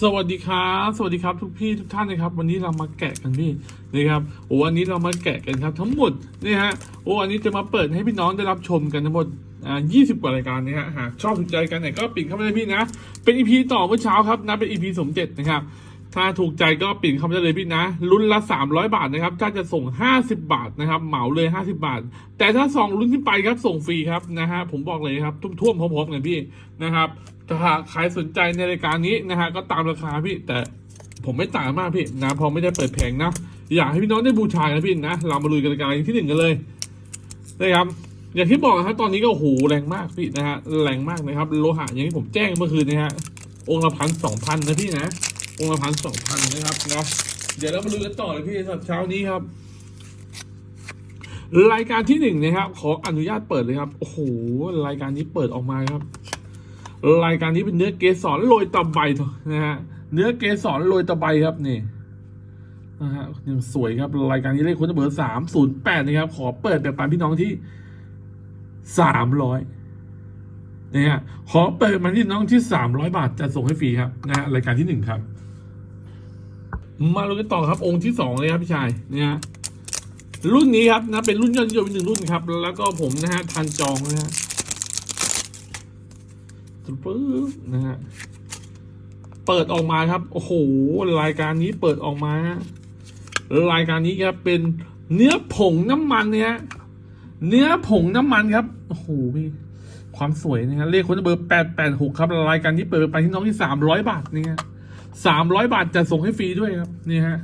สวัสดีครับสวัสดีครับทุกพี่ทุกท่านนะครับ วันนี้เรามาแกะกันพี่นะครับโอ้วันนี้เรามาแกะกันครับทั้งหมดนี่ฮะโอ้อันนี้จะมาเปิดให้พี่น้องได้รับชมกันทั้งหมดอ่ายี่สิบกว่ารายการนะฮะหากชอบถูกใจกันไหนก็ปิดเข้ามาเลยพี่นะ เป็นอีพีต่อเมื่อเช้าครับนะเป็นอีพีสมเจ็ดนะครับ ถ้าถูกใจก็ปิดเข้ามาได้เลยพี่นะรุ่นละ 300 บาทนะครับ ถ้าจะส่ง 50 บาทนะครับ เหมาเลย 50 บาท แต่ถ้าสองรุ่นขึ้นไปครับส่งฟรีครับนะฮะผมบอกเลยครับทุ่วมๆพร้อมๆกันพี่นะครับถ้าใครสนใจในรายการนี้นะฮะก็ตามราคาพี่แต่ผมไม่ต่างมากพี่นะพอไม่ได้เปิดแผงนะอยากให้พี่น้องได้บูชานะพี่นะเรามาลุยกันรายการที่หนึ่งกันเลยนะครับอย่างที่บอกนะครับตอนนี้ก็โอ้โหแรงมากพี่นะฮะแรงมากนะครับ โลหะอย่างที่ผมแจ้งเมื่อคืนนะฮะองค์ละพันสองพันนะพี่นะ องละพันสองพันนะครับนะเดี๋ยวเรามาดูกันต่อเลยพี่สำหรับเช้านี้ครับ รายการที่หนึ่งนะครับ ขออนุญาตเปิดเลยครับโอ้โหรายการนี้เปิดออกมาครับ รายการนี้เป็นเนื้อเกสรโรยตะไบนะฮะเนื้อเกสรโรยตะไบครับนี่นะฮะยังสวยครับ รายการนี้เลขคนเบอร์สามศูนย์แปดนะครับ ขอเปิดแบบปันพี่น้องที่สามร้อยนะฮะขอเปิดมาที่น้องที่สามร้อยบาทจะส่งให้ฟรีครับนะฮะรายการที่หนึ่งครับ มาลุ้นกันต่อครับองค์ที่สองเลยครับพี่ชายเนะฮะรุ่นนี้ครับนะเป็นรุ่นยอดนิยมอีกหนึ่งรุ่นครับ แล้วก็ผมนะฮะทันจองนะฮะปึ๊บนะฮะเปิดออกมาครับ โอ้โห รายการนี้เปิดออกมา รายการนี้ครับเป็นเนื้อผงน้ำมันเนี่ยเนื้อผงน้ำมันครับ โอ้โหพี่ความสวยนะฮะเลขคนเบอร์แปดแปดหกครับ รายการที่เปิดไปที่น้องที่สามร้อยบาทเนี่ฮะ สามร้อยบาทจะส่งให้ฟรีด้วยครับนี่ฮะ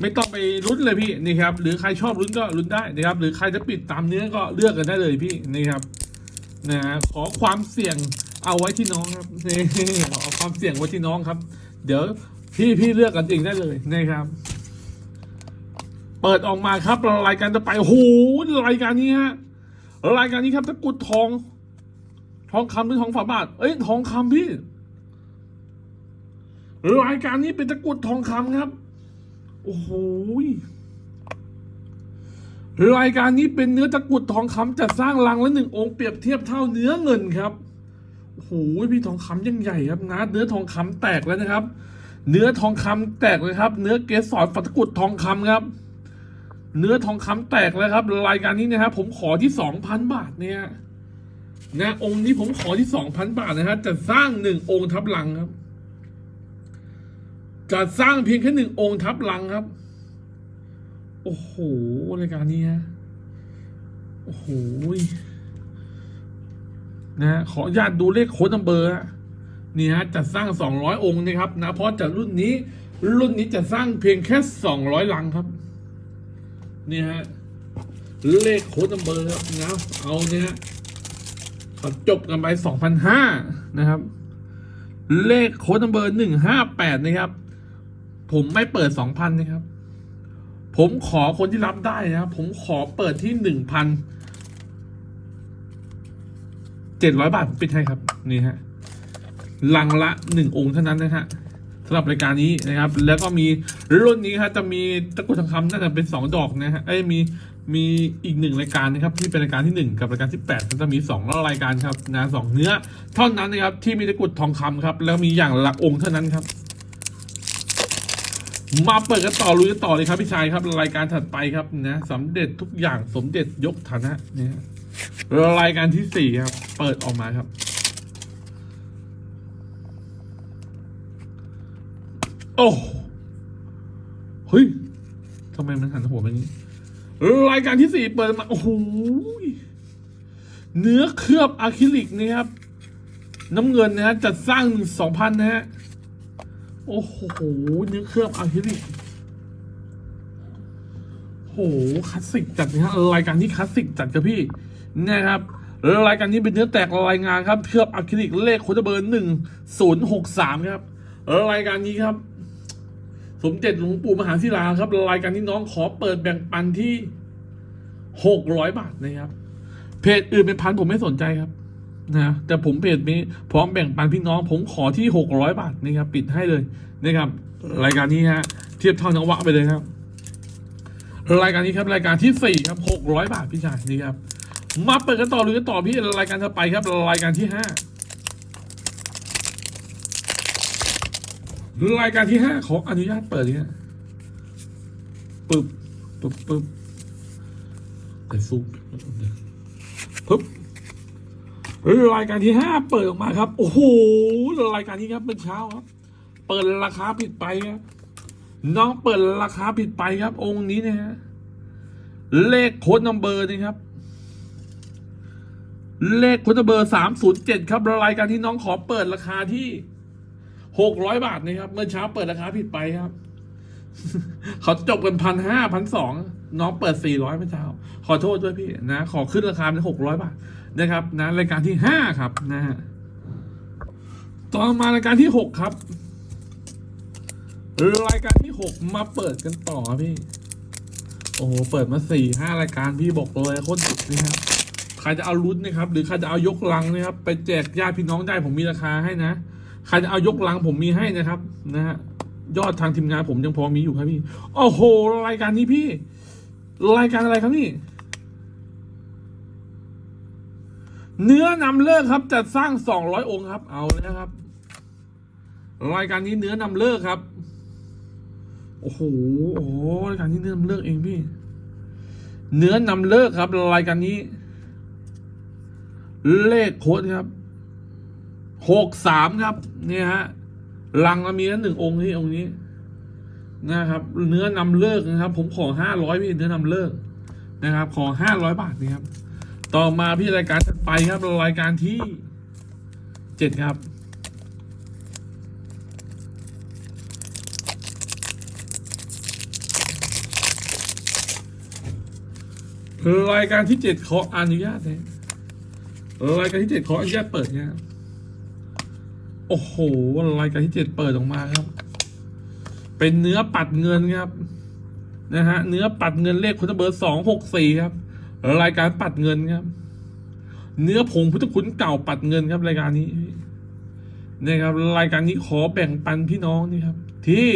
ไม่ต้องไปลุ้นเลยพี่นี่ครับ หรือใครชอบลุ้นก็ลุ้นได้นะครับ หรือใครจะปิดตามเนื้อก็เลือกกันได้เลยพี่นี่ครับนะฮะขอความเสี่ยงเอาไว้ที่น้องครับนี่เอความเสี่ยงไว้ที่น้องครับ เดี๋ยวพี่พี่เลือกกันเองได้เลยนะครับ เปิดออกมาครับรายการจะไปโอ้โหรายการนี้ฮะรายการนี้ครับตะกุดทอง ทองคำหรือทองฝาบาทเอ้ยทองคำพี่ รายการนี้เป็นตะกรุดทองคำครับ โอ้โหรายการนี้เป็นเนื้อตะกรุดทองคำจะสร้างรังละหนึ่งองค์เปรียบเทียบเท่าเนื้อเงินครับโอ้โหพี่ทองคำยังใหญ่ครับนะเนื้อทองคำแตกแล้วนะครับ เนื้อทองคำแตกเลยครับ เนื้อเกสรฝัตะกรุดทองคำครับ เนื้อทองคำแตกแล้วครับ รายการนี้นะครับผมขอที่สองพันบาทเนี่ยนะองค์นี้ผมขอที่สองพันบาทนะฮะจะสร้างหนึ่งองค์ทับหลังครับ จะสร้างเพียงแค่หนึ่งองค์ทับหลังครับ โอ้โหรายการนี้ฮะโอ้โหนะฮะขออนุญาตดูเลขโค้ดนัมเบอร์นี่ฮะจะสร้างสองร้อยองค์นะครับนะเพราะจากรุ่นนี้ รุ่นนี้จะสร้างเพียงแค่สองร้อยลังครับ นี่ฮะเลขโค้ดนัมเบอร์ครับนะเอาเนี่ยเขาจบกันไปสองพันห้านะครับ เลขโค้ดนัมเบอร์หนึ่งห้าแปดนะครับ ผมไม่เปิดสองพันนะครับ ผมขอคนที่รับได้นะครับผมขอเปิดที่หนึ่งพันเจ็ดร้อยบาทผมปิดให้ครับ นี่ฮะลังละหนึ่งองค์เท่านั้นนะฮะสำหรับรายการนี้นะครับ แล้วก็มีรุ่นนี้ครับจะมีตะกรุดทองคำน่าจะเป็นสองดอกนะฮะเอ้ยมีมีอีกหนึ่งรายการนะครับที่เป็นรายการที่หนึ่งกับรายการที่แปดจะมีสองรายการครับนะสองเนื้อเท่านั้นนะครับที่มีตะกรุดทองคำครับแล้วมีอย่างละองค์เท่านั้นครับ มาเปิดกันต่อลุยกันต่อเลยครับพี่ชายครับ รายการถัดไปครับนะสำเร็จทุกอย่างสมเด็จยกฐานะเนี่ยรายการที่สี่ครับ เปิดออกมาครับ โอ้เฮ้ยทำไมมันหันหัวแบบนี้ รายการที่สี่เปิดมา โอ้โหเนื้อเคลือบอะคริลิกนะครับ น้ำเงินนะฮะจัดสร้างสองพันนะฮะ โอ้โหเนื้อเคลือบอะคริลิกโหคลาสสิกจัดนะฮะรายการนี้คลาสสิกจัดครับพี่นะครับรายการนี้เป็นเนื้อแตกรายงานครับเคลือบอะคริลิกเลขโคดเบอร์หนึ่งศูนย์หกสามครับรายการนี้ครับ สมเด็จหลวงปู่มหาศิลาครับ รายการที่น้องขอเปิดแบ่งปันที่หกร้อยบาทนะครับเพจอื่นเป็นพันผมไม่สนใจครับ นะแต่ผมเพจนี้พร้อมแบ่งปันพี่น้องผมขอที่หกร้อยบาทนะครับปิดให้เลยนะครับรายการนี้ฮะเทียบเท่านวะไปเลยครับ รายการนี้ครับรายการที่สี่ครับหกร้อยบาทพี่ชายนี่ครับมาเปิดกันต่อหรือกันต่อพี่รายการต่อไปครับรายการที่ห้ารายการที่ห้าขออนุญาตเปิดเนี่ยปึ๊บปึ๊บปึ๊บแต่ซุปปึ๊บ รายการที่ห้าเปิดออกมาครับ โอ้โหรายการนี้ครับเป็นเช้าครับ เปิดราคาผิดไปครับน้องเปิดราคาผิดไปครับ องค์นี้เนะฮะเลขโค้ดนัมเบอร์นี่ครับ เลขโค้ดนัมเบอร์สามศูนย์เจ็ดครับรายการที่น้องขอเปิดราคาที่หกร้อยบาทนะครับเมื่อเช้าเปิดราคาผิดไปครับเขาจบกันพันห้าพันสองน้องเปิดสี่ร้อยเมื่อเช้า ขอโทษด้วยพี่นะ ขอขึ้นราคาเป็นหกร้อยบาทนะครับนะรายการที่ห้าครับนะฮะต่อมารายการที่หกครับรายการที่หกมาเปิดกันต่อพี่ โอ้โห เปิดมาสี่ห้ารายการพี่บอกเลยโคตรดุนะครับ ใครจะเอาลุ้นนะครับ หรือใครจะเอายกลังนะครับ ไปแจกญาติพี่น้องได้ผมมีราคาให้นะ ใครจะเอายกลังผมมีให้นะครับ นะฮะ ยอดทางทีมงานผมยังพอมีอยู่ครับพี่ โอ้โห รายการนี้พี่ รายการอะไรครับนี่ เนื้อนำเลิกครับจัดสร้างสองร้อยองค์ครับ เอาเลยนะครับ รายการนี้เนื้อนำเลิกครับโอ้โหโอ้รายการนี้เนื้อนำเลิกเองพี่ เนื้อนำเลิกครับรายการนี้ เลขโค้ดครับหกสามครับ เนี่ยฮะลังมีนั้นหนึ่งองค์ที่องค์นี้นะครับ เนื้อนำเลิกนะครับ ผมขอห้าร้อยพี่เนื้อนำเลิกนะครับ ขอห้าร้อยบาทนี่ครับ ต่อมาพี่รายการถัดไปครับรายการที่เจ็ดครับ รายการที่เจ็ดขออนุญาตเลยรายการที่เจ็ดขออนุญาตเปิดเนี่ยโอ้โหรายการที่เจ็ดเปิดออกมาครับ เป็นเนื้อปัดเงินครับ นะฮะ เนื้อปัดเงินเลขคุณเบอร์สองหกสี่ครับ รายการปัดเงินครับ เนื้อผงพุทธคุณเก่าปัดเงินครับรายการนี้นะครับรายการนี้ขอแบ่งปันพี่น้องนี่ครับ ที่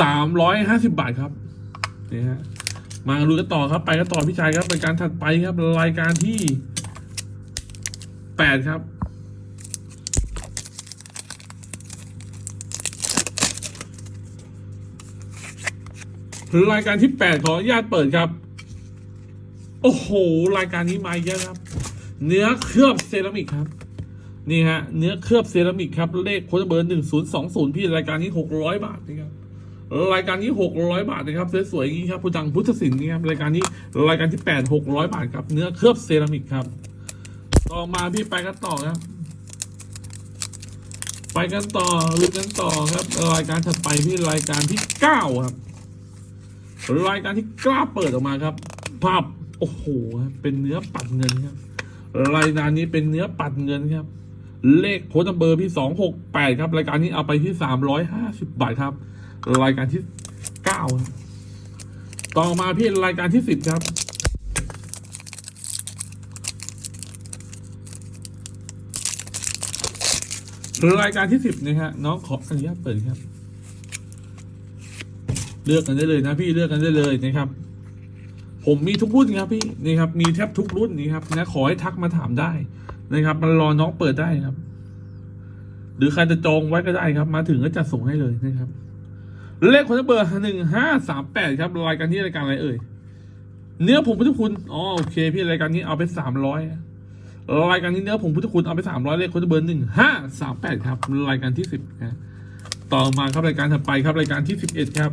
สามร้อยห้าสิบบาทครับนี่ฮะมาดูกันต่อครับ ไปกันต่อพี่ชายครับรายการถัดไปครับ รายการที่แปดครับ รายการที่แปดขออนุญาตเปิดครับ โอ้โห รายการนี้มาเยอะครับ เนื้อเคลือบเซรามิกครับ นี่ฮะ เนื้อเคลือบเซรามิกครับ เลขโค้ดเบอร์หนึ่งศูนย์สองศูนย์พี่รายการนี้หกร้อยบาทนะครับรายการนี้หกร้อยบาทนะครับสวยๆอย่างนี้ครับผู้ดังพุทธศิลป์นี่ครับรายการนี้รายการที่แปดหกร้อยบาทครับ เนื้อเคลือบเซรามิกครับ ต่อมาพี่ไปกันต่อครับ ไปกันต่อลุยกันต่อครับ รายการถัดไปพี่รายการที่เก้าครับ รายการที่กล้าเปิดออกมาครับภาพโอ้โหครับเป็นเนื้อปัดเงินครับรายการนี้เป็นเนื้อปัดเงินครับ เลขโค้ดเบอร์พี่สองหกแปดครับรายการนี้เอาไปที่สามร้อยห้าสิบบาทครับ รายการที่เก้าครับต่อมาพี่รายการที่สิบครับรายการที่สิบนะฮะน้องขออนุญาตเปิดครับ เลือกกันได้เลยนะพี่เลือกกันได้เลยนะครับ ผมมีทุกรุ่นครับพี่นี่ครับมีแทบทุกรุ่นนี่ครับนะขอให้ทักมาถามได้นะครับมารอน้องเปิดได้ครับ หรือใครจะจองไว้ก็ได้ครับ มาถึงก็จะส่งให้เลยนะครับ เลขคนเบอร์หนึ่งห้าสามแปดครับรายการนี้รายการอะไรเอ่ยเนื้อผงพุทธคุณอ๋อโอเค พี่รายการนี้เอาไปสามร้อยรายการนี้เนื้อผงพุทธคุณเอาไปสามร้อยเลขคนเบอร์หนึ่งห้าสามแปดครับรายการที่สิบนะต่อมาครับรายการถัดไปครับรายการที่สิบเอ็ดครับ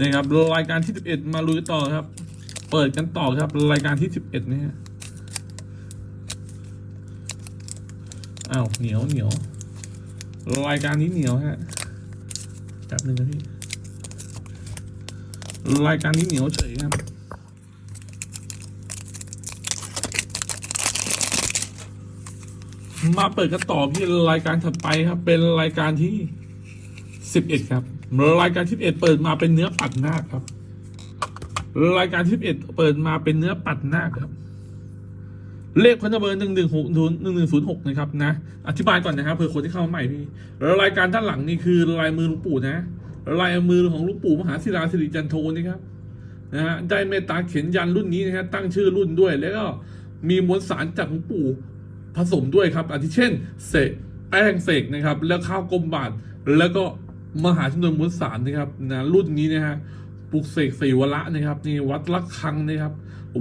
นะครับรายการที่สิบเอ็ดมาลุยต่อครับ เปิดกันต่อครับ รายการที่สิบเอ็ดนี่ยอ้าวเหนียวเหนียวรายการนี้เหนียวฮะแป๊บหนึ่งนะพี่รายการนี้เหนียวเฉยครับมาเปิดกันต่อพี่รายการถัดไปครับ เป็นรายการที่สิบเอ็ดครับ รายการที่เอ็ดเปิดมาเป็นเนื้อปัดหน้าครับ รายการที่เอ็ดเปิดมาเป็นเนื้อปัดหน้าครับ เลขพันเบอร์หนึ่งหนึ่งหกศูนย์หนึ่งหนึ่งศูนย์หกนะครับนะ อธิบายก่อนนะครับเผื่อคนที่เข้ามาใหม่พี่รายการด้านหลังนี่คือลายมือหลวงปู่นะลายมือของหลวงปู่มหาศิลาสิริจันโทนี่ครับนะฮะได้เมตตาเขียนยันรุ่นนี้นะฮะตั้งชื่อรุ่นด้วย แล้วก็มีมวลสารจากหลวงปู่ผสมด้วยครับอาทิเช่น เสกแป้งเสกนะครับ แล้วข้าวกลมบาทแล้วก็ มหาชนวนมวลสารนะครับนะรุ่นนี้นะฮะปลุกเสกสีวละนะครับนี่วัดละคังนะครับ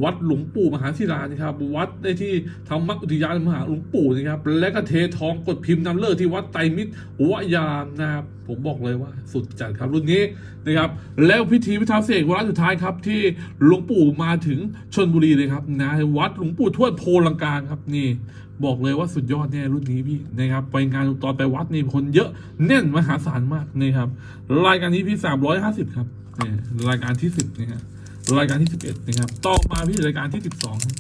วัดหลวงปู่มหาศิลานะครับ วัดได้ที่ธรรมอุทยานมหาหลวงปู่นะครับ และก็เททองกดพิมพ์นำเลิศที่วัดไตรมิตรวยามนะครับ ผมบอกเลยว่าสุดจัดครับรุ่นนี้นะครับ แล้วพิธีพิธาเสกวาระสุดท้ายครับ ที่หลวงปู่มาถึงชนบุรีเลยครับนะวัดหลวงปู่ทวดโพลังการครับนี่บอกเลยว่าสุดยอดแน่รุ่นนี้พี่นะครับไปงานตอนไปวัดนี่คนเยอะแน่นมหาศาลมากนี่ครับรายการนี้พี่สามร้อยห้าสิบครับนี่รายการที่สิบนี่ครับ รายการที่สิบเอ็ดนะครับ ต่อมาพี่รายการที่สิบสองครับ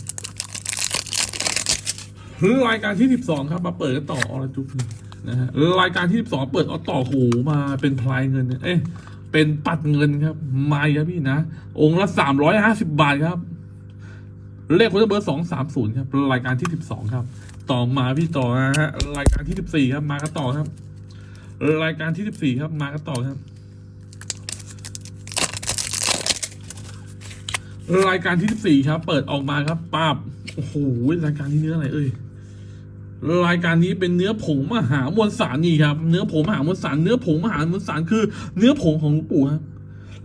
รายการที่สิบสองครับ มาเปิดกันต่ออรจุกนี่นะฮะรายการที่สิบสองเปิดเอาต่อโหมาเป็นพลายเงิน เอ้ยเป็นปัดเงินครับมาครับพี่นะ องค์ละสามร้อยห้าสิบบาทครับ เลขคนเบอร์สองสามศูนย์ครับ รายการที่สิบสองครับ ต่อมาพี่ต่อนะฮะรายการที่สิบสี่ครับ มากันต่อครับ รายการที่สิบสี่ครับ มากันต่อครับ รายการที่สิบสี่ครับ เปิดออกมาครับป้าบโอ้โหรายการนี้เนื้ออะไรเอ่ยรายการนี้เป็นเนื้อผงมหามวลสารนี่ครับ เนื้อผงมหามวลสาร เนื้อผงมหามวลสารคือ เนื้อผงของหลวงปู่ครับ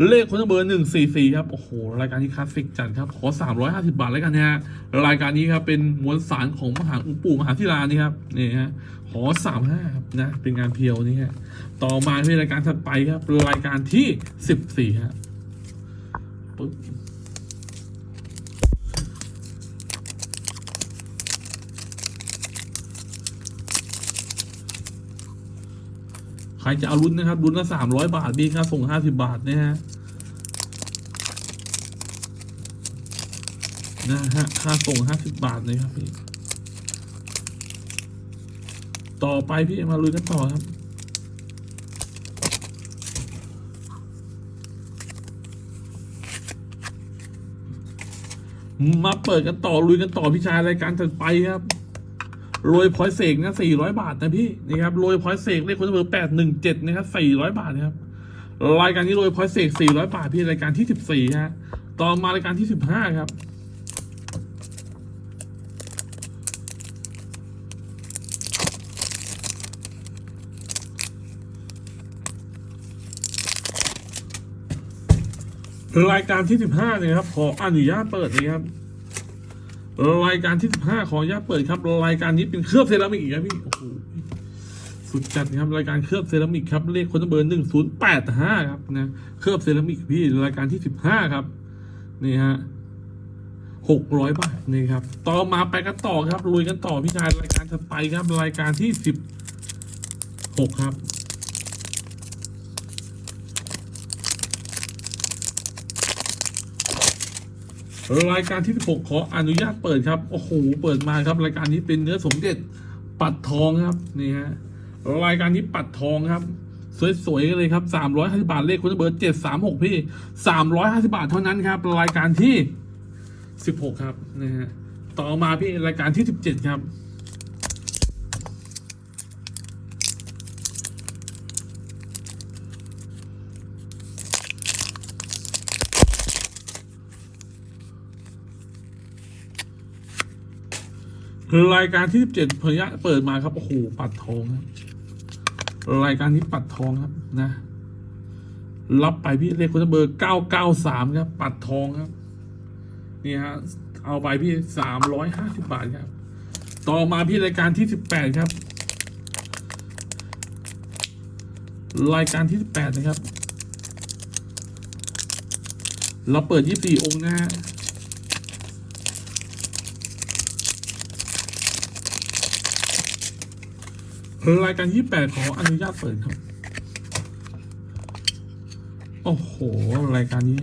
เลขคนเบอร์หนึ่งสี่สี่ครับ โอ้โห รายการนี้คลาสสิกจัดครับ ขอสามร้อยห้าสิบาทแล้วกันนะฮะ รายการนี้ครับ เป็นมวลสารของมหาอุปู่มหาธิรานี่ครับ นี่ฮะ ขอสามห้าครับนะ เป็นงานเพียวนี่ฮะ ต่อมาที่รายการถัดไปครับ รายการที่สิบสี่ครับปึ๊บ รจะเอารุ่นนะครับรุ่นละสามร้อยบาทมีค่าส่งห้าสิบาทนะฮะนะฮะค่าส่งห้าสิบบาทเลยครับพี่ ต่อไปพี่มาลุยกันต่อครับ มาเปิดกันต่อลุยกันต่อพี่ชายรายการถัดไปครับ โรยพอยเสกนะสี่ร้อยบาทนะพี่นี่ครับโรยพอยเสกเลขคนเบอร์แปดหนึ่งเจ็ดนะครับสี่ร้อยบาทนะครับรายการนี้โรยพอยเสกสี่ร้อยบาทพี่รายการที่สิบสี่ฮะต่อมารายการที่สิบห้าครับรายการที่สิบห้าเนี่ยครับขออนุญาตเปิดเลยครับ รายการที่สิบห้าขออนุญาตเปิดครับรายการนี้เป็นเคลือบเซรามิกอีกครับพี่โอ้โหสุดจัดนะครับรายการเคลือบเซรามิกครับเลขคนเบอร์หนึ่งศูนย์แปดห้าครับนะเคลือบเซรามิกพี่รายการที่สิบห้าครับนี่ฮะหกร้อยบาทนี่ครับ ต่อมาไปกันต่อครับลุยกันต่อพี่ชายรายการถัดไปครับรายการที่สิบหกครับ รายการที่ 16 ขออนุญาตเปิดครับโอ้โหเปิดมาครับ รายการนี้เป็นเนื้อสมเด็จปัดทองครับนี่ฮะรายการนี้ปัดทองครับ สวยๆเลยครับ 350 บาทเลขคุณเบอร์ 736 พี่ 350 บาทเท่านั้นครับ รายการที่ 16 ครับนะฮะต่อมาพี่รายการที่ 17 ครับ รายการที่17พยะเปิดมาครับโอ้โหปัดทองครับรายการนี้ปัดทองครับนะ รับไปพี่เลขคุณเบอร์993ครับ ปัดทองครับ นี่ฮะเอาไปพี่350บาทครับ ต่อมาพี่รายการที่18ครับ รายการที่18นะครับ เราเปิด24องค์นะฮะ รายการที่แปดขออนุญาตเปิดครับ โอ้โห รายการนี้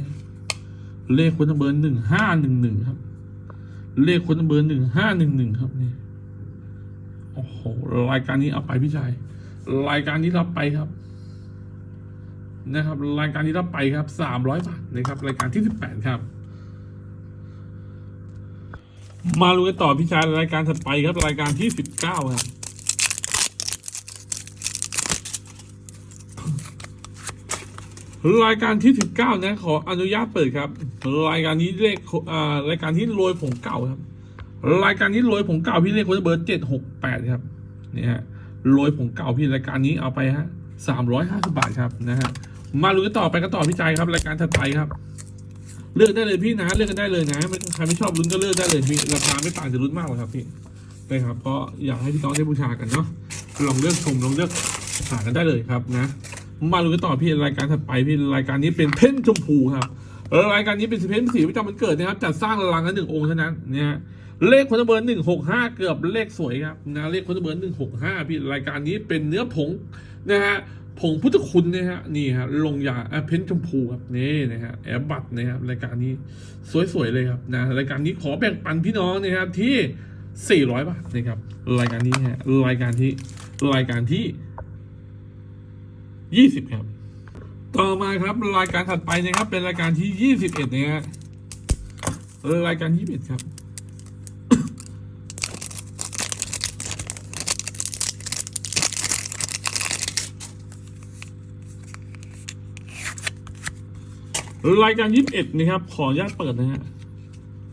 เลขคนเบอร์หนึ่งห้าหนึ่งหนึ่งครับ เลขคนเบอร์หนึ่งห้าหนึ่งหนึ่งครับนี่โอ้โห รายการนี้เอาไปพี่ชาย รายการนี้รับไปครับ นะครับ รายการนี้รับไปครับสามร้อยบาทนะครับ รายการที่สิบแปดครับมาลุยกันต่อพี่ชายรายการถัดไปครับรายการที่สิบเก้าครับ รายการที่สิบเก้านะ ขออนุญาตเปิดครับ รายการนี้เลขอ่ารายการที่โรยผงเก่าครับ รายการนี้โรยผงเก่าพี่เลขคนเบอร์เจ็ดหกแปดครับนี่ฮะโรยผงเก่าพี่รายการนี้เอาไปฮะสามร้อยห้าสิบาทครับนะฮะมาลุ้นกันต่อไปกันต่อพี่ใจครับ รายการถัดไปครับ เลือกได้เลยพี่นะเลือกกันได้เลยนะใครไม่ชอบลุ้นก็เลือกได้เลยพี่ราคาไม่ต่างจากลุ้นมากหรอกครับพี่นะครับเพราะอยากให้พี่น้องได้บูชากันเนาะลองเลือกชมลองเลือกหากันได้เลยครับนะ มาลุ้นกันต่อพี่รายการถัดไปพี่รายการนี้เป็นเพ่นชมพูครับเออรายการนี้เป็นเพ่นสีประจำวันเกิดนะครับจัดสร้างรังละหนึ่งองค์เท่านั้นเนี่ยเลขคนเบอร์หนึ่งหกห้าเกือบเลขสวยครับนะเลขคนเบอร์หนึ่งหกห้าพี่รายการนี้เป็นเนื้อผงนะฮะผงพุทธคุณนะฮะนี่ฮะลงยาเอ่อเพ้นชมพูครับนี่นะฮะแอบบัตรนะครับรายการนี้สวยๆเลยครับนะรายการนี้ขอแบ่งปันพี่น้องนะครับที่ 400 บาทนะครับรายการนี้ฮะรายการที่รายการที่ 20ครับ ต่อมาครับรายการถัดไปนะครับ เป็นรายการที่21นะฮะรายการ21ครับรายการ21นะครับ ขออนุญาตเปิดนะฮะ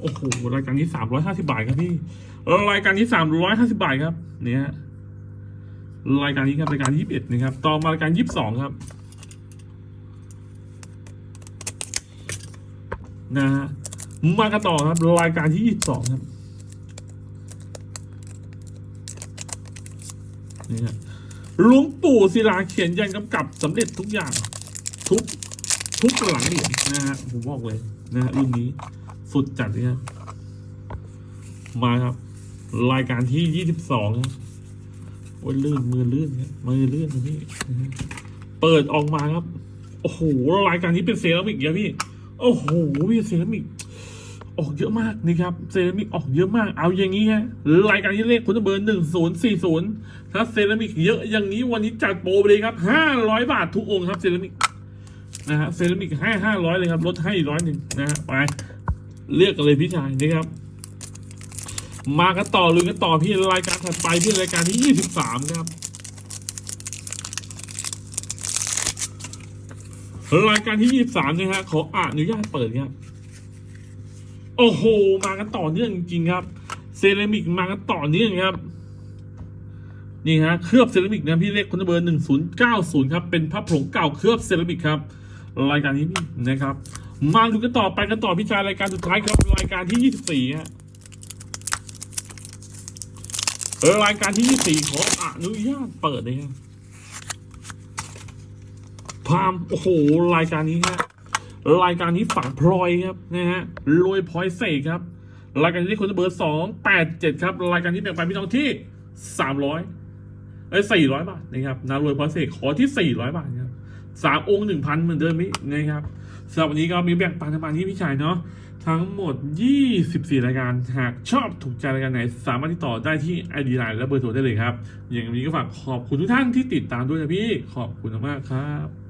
โอ้โห รายการนี้350บาทครับพี่ รายการนี้350บาทครับ เนี่ย รายการนี้ครับรายการ21นะครับ ต่อมารายการ22ครับนะฮะมากันต่อครับรายการที่22ครับนี่ฮะหลวงปู่ศิลาเขียนยันกำกับสำเร็จทุกอย่าง ทุกทุกหลังเหรียญนะฮะผมบอกเลยนะฮะรุ่นนี้สุดจัดเลยครับมาครับ รายการที่ยี่สิบสองครับ โอ้ยลื่นมือลื่นครับมือลื่นนะพี่ เปิดออกมาครับ โอ้โหรายการนี้เป็นเซรามิกเยอะพี่ โอ้โหพี่เซรามิก ออกเยอะมากนี่ครับเซรามิกออกเยอะมาก เอาอย่างนี้ฮะรายการที่เลขคุณเบอร์หนึ่งศูนย์สี่ศูนย์ถ้าเซรามิกเยอะอย่างนี้วันนี้จัดโปรไปเลยครับห้าร้อยบาททุกองค์ครับเซรามิกนะฮะเซรามิกให้ห้าร้อยเลยครับลดให้ร้อยหนึ่งนะฮะไปเลือกกันเลยพี่ชายนะครับ มากันต่อเลยกันต่อพี่รายการถัดไปพี่รายการที่ยี่สิบสามครับ รายการที่ยี่สิบสามนะฮะขออนุญาตเปิดครับ โอ้โห มากันต่อเนื่องจริงๆครับ เซรามิกมากันต่อเนื่องครับ นี่ฮะเคลือบเซรามิกนะพี่เลขคุณเบอร์หนึ่งศูนย์เก้าศูนย์ครับเป็นพระผงเก่าเคลือบเซรามิกครับ รายการนี้พี่นะครับ มาดูกันต่อไปกันต่อพี่ชายรายการสุดท้ายครับรายการที่ยี่สิบ สี่ฮะรายการที่ยี่สี่ขออนุญาตเปิดเลยครับพามโอ้โหรายการนี้ฮะรายการนี้ฝังพลอยครับนะฮะโรยพลอยเสกครับ รายการที่คุณเบอร์สองแปดเจ็ดครับรายการที่แบ่งปันพี่น้องที่สามร้อยเอ้ยสี่ร้อยบาทนะครับนารวยพลอยเสกขอที่สี่ร้อยบาทครับสามองค์หนึ่งพันเหมือนเดิมนี้นะครับสำหรับวันนี้ก็มีแบ่งปันประมาณที่พี่ชายเนาะ ทั้งหมด 24 รายการ หากชอบถูกใจรายการไหน สามารถติดต่อได้ที่ ID Line และเบอร์โทรได้เลยครับ อย่างนี้ก็ฝากขอบคุณทุกท่านที่ติดตามด้วยนะพี่ ขอบคุณมากครับ